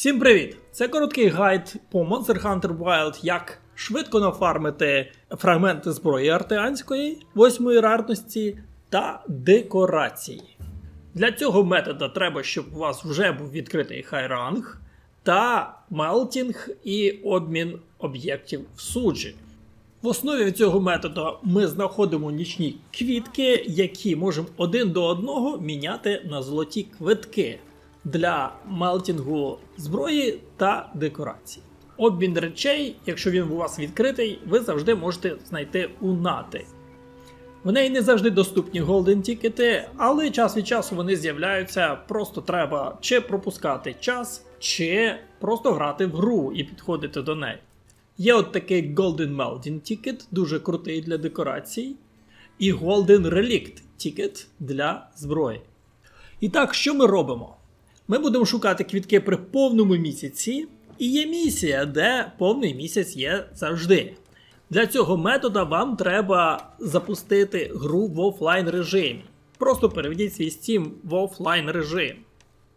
Всім привіт! Це короткий гайд по Monster Hunter Wild, як швидко нафармити фрагменти зброї артеанської, восьмої рарності та декорації. Для цього метода треба, щоб у вас вже був відкритий хайранг та мелтінг і обмін об'єктів в суджі. В основі цього методу ми знаходимо нічні квітки, які можемо один до одного міняти на золоті квитки для мелтінгу зброї та декорацій. Обмін речей, якщо він у вас відкритий, ви завжди можете знайти у нати. В неї не завжди доступні голден тікети, але час від часу вони з'являються. Просто треба чи пропускати час, чи просто грати в гру і підходити до неї. Є от такий Golden Melding Ticket, дуже крутий для декорацій, і Golden Relict Ticket для зброї. І так, що ми робимо? Ми будемо шукати квітки при повному місяці, і є місія, де повний місяць є завжди. Для цього метода вам треба запустити гру в офлайн режимі. Просто переведіть свій Steam в офлайн режим.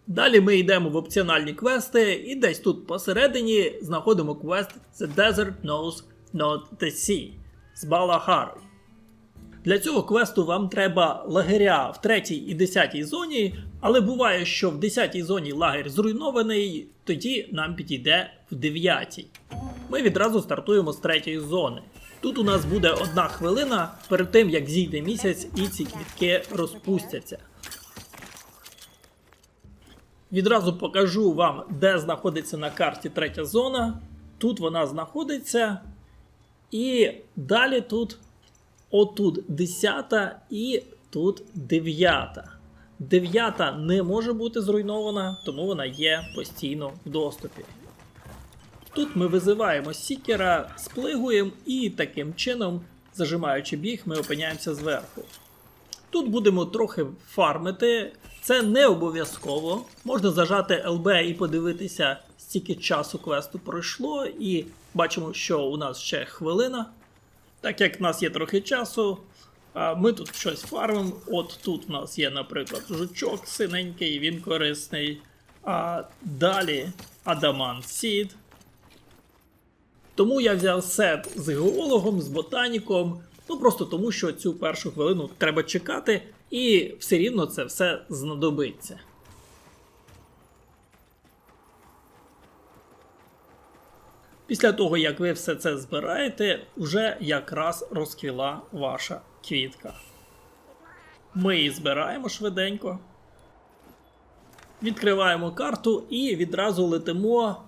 Далі ми йдемо в опціональні квести, і десь тут посередині знаходимо квест The Desert Knows Not the Sea з Балахарою. Для цього квесту вам треба лагеря в 3 і 10 зоні, але буває, що в 10 зоні лагерь зруйнований, тоді нам підійде в 9. Ми відразу стартуємо з 3 зони. Тут у нас буде одна хвилина перед тим, як зійде місяць і ці квітки розпустяться. Відразу покажу вам, де знаходиться на карті третя зона. Тут вона знаходиться. І далі тут отут 10 і тут 9. 9 не може бути зруйнована, тому вона є постійно в доступі. Тут ми визиваємо сікера, сплигуємо і таким чином, зажимаючи біг, ми опиняємося зверху. Тут будемо трохи фармити. Це не обов'язково. Можна зажати ЛБ і подивитися, стільки часу квесту пройшло, і бачимо, що у нас ще хвилина. Так як в нас є трохи часу, ми тут щось фармимо. От тут у нас є, наприклад, жучок синенький, він корисний. А далі Адамант Сід. Тому я взяв сет з геологом, з ботаніком. Ну просто тому, що цю першу хвилину треба чекати, і все рівно це все знадобиться. Після того, як ви все це збираєте, вже якраз розквіла ваша квітка. Ми її збираємо швиденько. Відкриваємо карту і відразу летимо.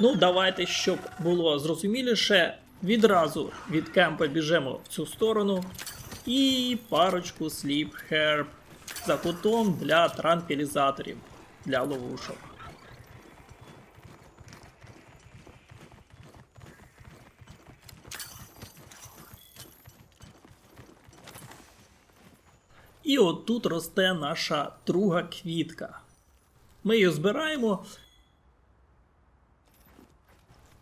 Ну, давайте, щоб було зрозуміліше, відразу від кемпа біжимо в цю сторону. І парочку Sleep Herb за кутом для транквілізаторів для ловушок. І от тут росте наша друга квітка. Ми її збираємо.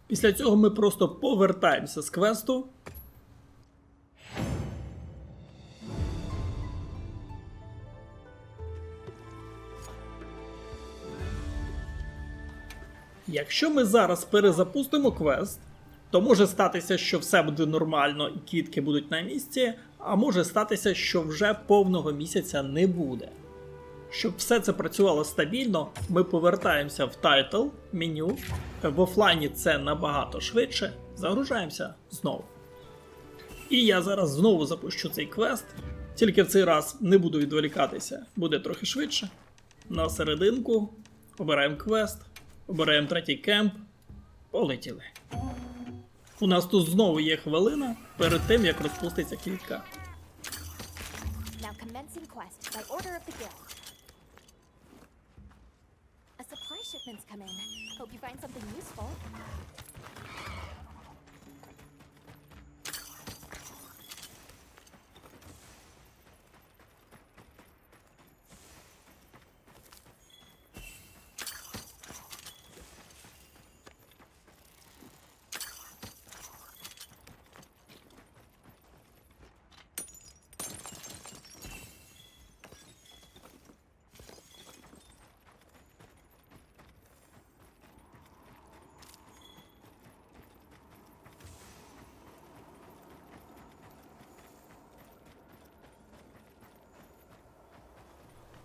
Після цього ми просто повертаємося з квесту. Якщо ми зараз перезапустимо квест, то може статися, що все буде нормально і квітки будуть на місці, а може статися, що вже повного місяця не буде. Щоб все це працювало стабільно, ми повертаємося в тайтл, меню. В офлайні це набагато швидше. Загружаємося знову. І я зараз знову запущу цей квест, тільки в цей раз не буду відволікатися, буде трохи швидше. На серединку обираємо квест, обираємо третій кемп. Полетіли. У нас тут знову є хвилина перед тим, як розпуститься квітка. A supply shipment's come in. Hope you find something.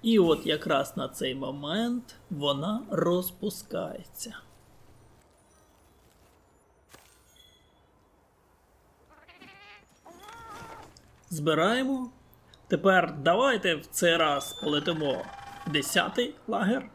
І от якраз на цей момент вона розпускається. Збираємо. Тепер давайте в цей раз полетимо 10-й лагер.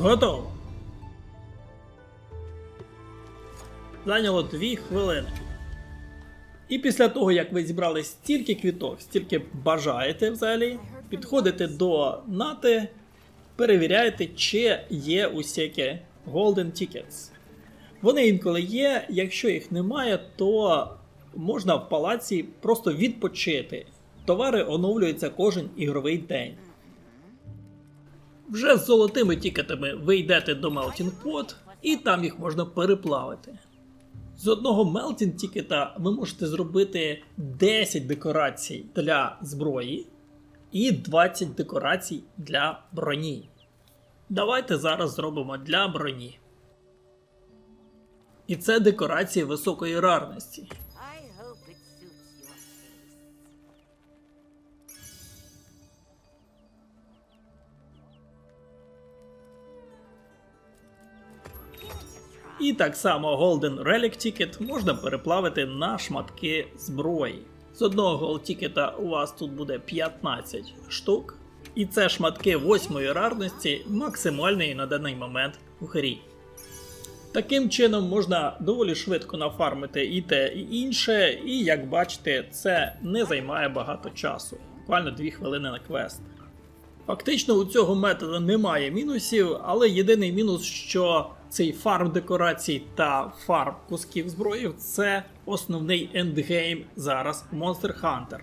Готово. Зайняло 2 хвилини. І після того, як ви зібрали стільки квіток, стільки бажаєте взагалі, підходите до нати, перевіряєте, чи є усякі Golden Tickets. Вони інколи є, якщо їх немає, то можна в палаці просто відпочити. Товари оновлюються кожен ігровий день. Вже з золотими тікетами ви йдете до Melting Pot, і там їх можна переплавити. З одного Melting тікета ви можете зробити 10 декорацій для зброї і 20 декорацій для броні. Давайте зараз зробимо для броні. І це декорації високої рарності. І так само Golden Relic Ticket можна переплавити на шматки зброї. З одного Gold у вас тут буде 15 штук, і це шматки восьмої рарності, максимальної на даний момент у грі. Таким чином можна доволі швидко нафармити і те, і інше, і як бачите, це не займає багато часу, буквально 2 хвилини на квест. Фактично у цього методу немає мінусів, але єдиний мінус, що цей фарм декорацій та фарм кусків зброї це основний ендгейм зараз Monster Hunter.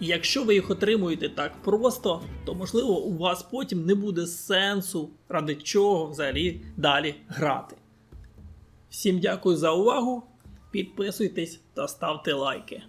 І якщо ви їх отримуєте так просто, то можливо у вас потім не буде сенсу, ради чого взагалі далі грати. Всім дякую за увагу, підписуйтесь та ставте лайки.